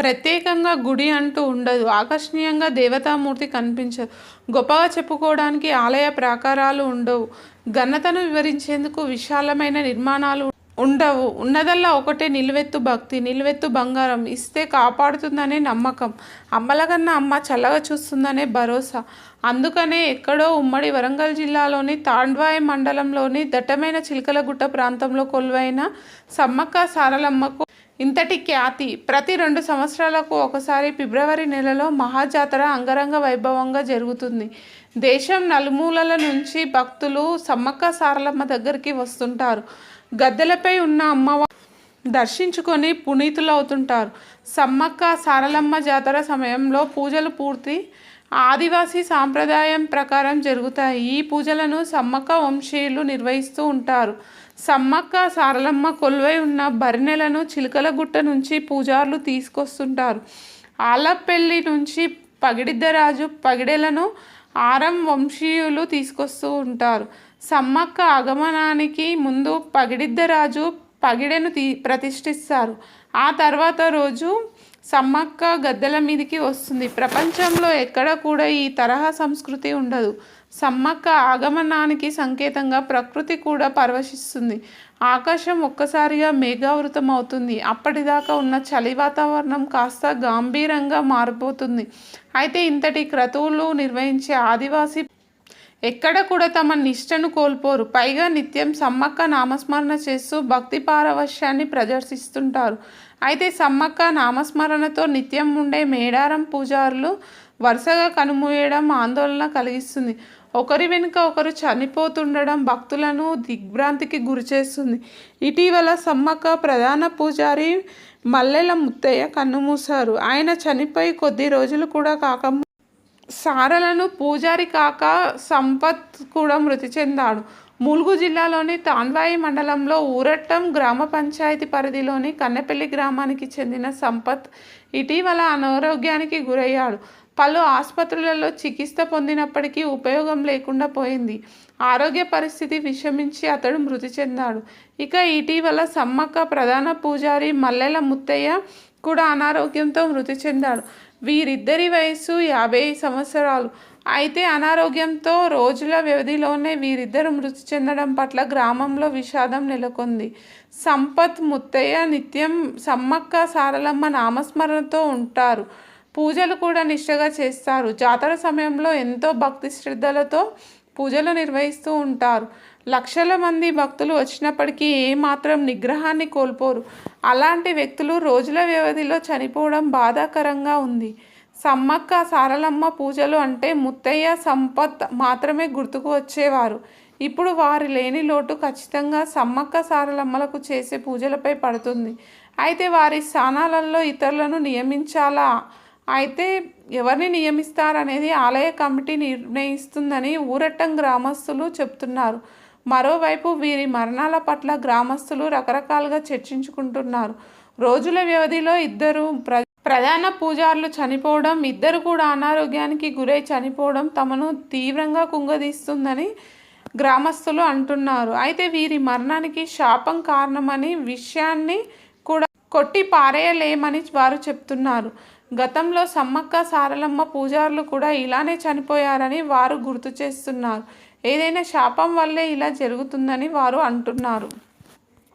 ప్రత్యేకంగా గుడి అంటూ ఉండదు. ఆకర్షణీయంగా దేవతామూర్తి కనిపించదు. గొప్పగా చెప్పుకోవడానికి ఆలయ ప్రాకారాలు ఉండవు. ఘనతను వివరించేందుకు విశాలమైన నిర్మాణాలు ఉండవు. ఉన్నదల్లా ఒకటే నిలువెత్తు భక్తి నిలువెత్తు బంగారం. ఇస్తే కాపాడుతుందనే నమ్మకం. అమ్మలకన్నా అమ్మ చల్లగా చూస్తుందనే భరోసా. అందుకనే ఎక్కడో ఉమ్మడి వరంగల్ జిల్లాలోని తాండ్వాయ మండలంలోని దట్టమైన చిలకలగుట్ట ప్రాంతంలో కొలువైన సమ్మక్క సారలమ్మకు ఇంతటి ఖ్యాతి. ప్రతి రెండు సంవత్సరాలకు ఒకసారి ఫిబ్రవరి నెలలో మహాజాతర అంగరంగ వైభవంగా జరుగుతుంది. దేశం నలుమూలల నుంచి భక్తులు సమ్మక్క సారలమ్మ దగ్గరికి వస్తుంటారు. గద్దెలపై ఉన్న అమ్మవారు దర్శించుకొని పునీతులవుతుంటారు. సమ్మక్క సారలమ్మ జాతర సమయంలో పూజలు పూర్తి ఆదివాసీ సాంప్రదాయం ప్రకారం జరుగుతాయి. ఈ పూజలను సమ్మక్క వంశీయులు నిర్వహిస్తూ ఉంటారు. సమ్మక్క సారలమ్మ కొలువై ఉన్న బరినెలను చిలకలగుట్ట నుంచి పూజారులు తీసుకొస్తుంటారు. ఆలపెల్లి నుంచి పగిడిద్దరాజు పగిడెలను ఆరం వంశీయులు తీసుకొస్తూ ఉంటారు. సమ్మక్క ఆగమనానికి ముందు పగిడిద్దరాజు పగిడెను తీ ప్రతిష్ఠిస్తారు. ఆ తర్వాత రోజు సమ్మక్క గద్దెల మీదకి వస్తుంది. ప్రపంచంలో ఎక్కడ కూడా ఈ తరహా సంస్కృతి ఉండదు. సమ్మక్క ఆగమనానికి సంకేతంగా ప్రకృతి కూడా పరవశిస్తుంది. ఆకాశం ఒక్కసారిగా మేఘావృతం అవుతుంది అప్పటిదాకా ఉన్న చలి వాతావరణం కాస్త గంభీరంగా మారిపోతుంది. అయితే ఇంతటి క్రతువులు నిర్వహించే ఆదివాసీ ఎక్కడ కూడా తమ నిష్టను కోల్పోరు. పైగా నిత్యం సమ్మక్క నామస్మరణ చేస్తూ భక్తి పారవశ్యాన్ని ప్రదర్శిస్తుంటారు. అయితే సమ్మక్క నామస్మరణతో నిత్యం ఉండే మేడారం పూజారులు వరుసగా కనుమూయడం ఆందోళన కలిగిస్తుంది. ఒకరి వెనుక ఒకరు చనిపోతుండడం భక్తులను దిగ్భ్రాంతికి గురిచేస్తుంది. ఇటీవల సమ్మక్క ప్రధాన పూజారి మల్లెల ముత్తయ్య కన్నుమూశారు. ఆయన చనిపోయి కొద్ది రోజులు కూడా కాక సారలను పూజారి కాక సంపత్ కూడా మృతి చెందాడు. ములుగు జిల్లాలోని తాన్వాయి మండలంలో ఊరట్టం గ్రామ పంచాయతీ పరిధిలోని కన్నెపల్లి గ్రామానికి చెందిన సంపత్ ఇటీవల అనారోగ్యానికి గురయ్యాడు. పలు ఆసుపత్రులలో చికిత్స పొందినప్పటికీ ఉపయోగం లేకుండా పోయింది. ఆరోగ్య పరిస్థితి విషమించి అతడు మృతి చెందాడు. ఇక ఇటీవల సమ్మక్క ప్రధాన పూజారి మల్లెల ముత్తయ్య కూడా అనారోగ్యంతో మృతి చెందాడు. వీరిద్దరి వయసు యాభై సంవత్సరాలు. అయితే అనారోగ్యంతో రోజుల వ్యవధిలోనే వీరిద్దరు మృతి చెందడం పట్ల గ్రామంలో విషాదం నెలకొంది. సంపత్ ముత్తయ్య నిత్యం సమ్మక్క సారలమ్మ నామస్మరణతో ఉంటారు. పూజలు కూడా నిష్టగా చేస్తారు. జాతర సమయంలో ఎంతో భక్తి శ్రద్ధలతో పూజలు నిర్వహిస్తూ ఉంటారు. లక్షల మంది భక్తులు వచ్చినప్పటికీ ఏమాత్రం నిగ్రహాన్ని కోల్పోరు. అలాంటి వ్యక్తులు రోజుల వ్యవధిలో చనిపోవడం బాధాకరంగా ఉంది. సమ్మక్క సారలమ్మ పూజలు అంటే ముత్తయ్య సంపత్ మాత్రమే గుర్తుకు వచ్చేవారు. ఇప్పుడు వారి లేని లోటు ఖచ్చితంగా సమ్మక్క సారలమ్మలకు చేసే పూజలపై పడుతుంది. అయితే వారి స్థానాలలో ఇతరులను నియమించాలా? అయితే ఎవరిని నియమిస్తారనేది ఆలయ కమిటీ నిర్ణయిస్తుందని ఊరట్టం గ్రామస్తులు చెప్తున్నారు. మరోవైపు వీరి మరణాల పట్ల గ్రామస్తులు రకరకాలుగా చర్చించుకుంటున్నారు. రోజుల వ్యవధిలో ఇద్దరు ప్ర ప్రధాన పూజారులు చనిపోవడం ఇద్దరు కూడా అనారోగ్యానికి గురై చనిపోవడం తమను తీవ్రంగా కుంగదీస్తుందని గ్రామస్తులు అంటున్నారు. అయితే వీరి మరణానికి శాపం కారణమని విషయాన్ని కూడా కొట్టి పారేయలేమని వారు చెప్తున్నారు. గతంలో సమ్మక్క సారలమ్మ పూజారులు కూడా ఇలానే చనిపోయారని వారు గుర్తు చేస్తున్నారు. ఏదైనా శాపం వల్లే ఇలా జరుగుతుందని వారు అంటున్నారు.